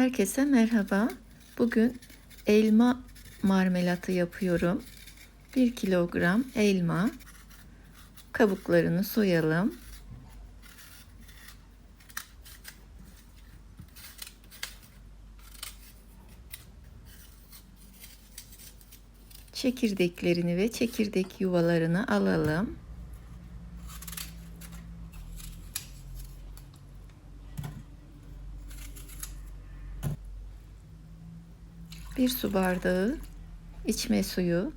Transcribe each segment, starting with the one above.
Herkese merhaba. Bugün elma marmelatı yapıyorum. 1 kilogram elma. Kabuklarını soyalım. Çekirdeklerini ve çekirdek yuvalarını alalım. Bir su bardağı içme suyu.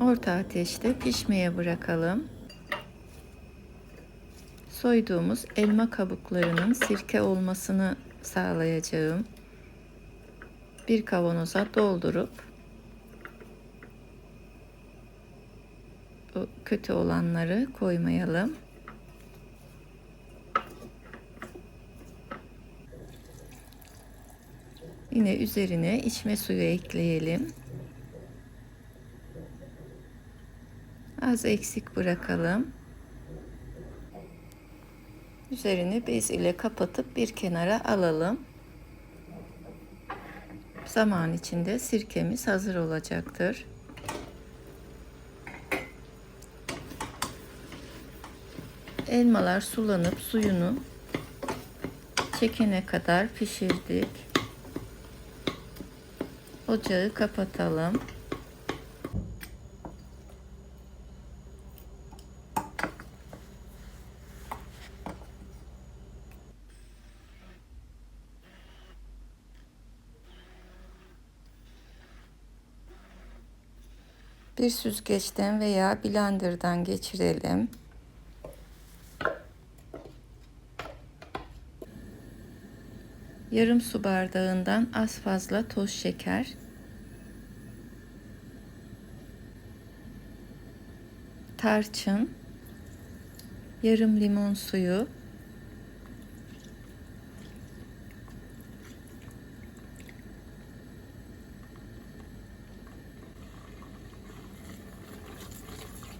Orta ateşte pişmeye bırakalım. Soyduğumuz elma kabuklarının sirke olmasını sağlayacağım. Bir kavanoza doldurup kötü olanları koymayalım. Yine üzerine içme suyu ekleyelim. Az eksik bırakalım. Üzerini bez ile kapatıp bir kenara alalım. Zaman içinde sirkemiz hazır olacaktır. Elmalar sulanıp suyunu çekene kadar pişirdik. Ocağı kapatalım. Bir süzgeçten veya blenderdan geçirelim. Yarım su bardağından az fazla toz şeker. Tarçın. Yarım limon suyu.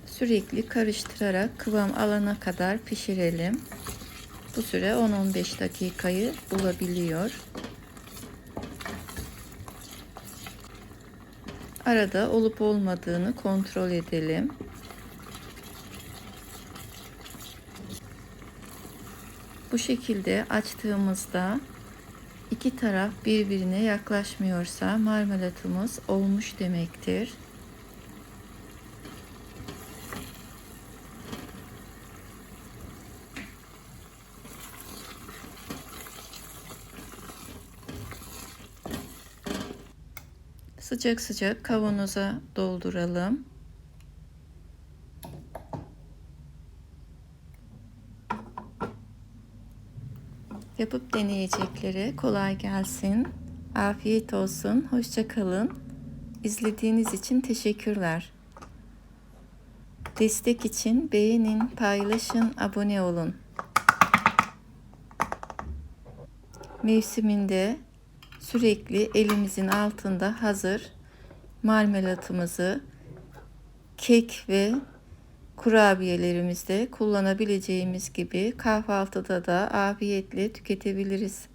Sürekli karıştırarak kıvam alana kadar pişirelim. Bu süre 10-15 dakikayı bulabiliyor. Arada olup olmadığını kontrol edelim. Bu şekilde açtığımızda iki taraf birbirine yaklaşmıyorsa marmelatımız olmuş demektir. Sıcak sıcak kavanoza dolduralım. Yapıp deneyeceklere kolay gelsin. Afiyet olsun. Hoşça kalın. İzlediğiniz için teşekkürler. Destek için beğenin, paylaşın, abone olun. Mevsiminde sürekli elimizin altında hazır marmelatımızı kek ve kurabiyelerimizde kullanabileceğimiz gibi kahvaltıda da afiyetle tüketebiliriz.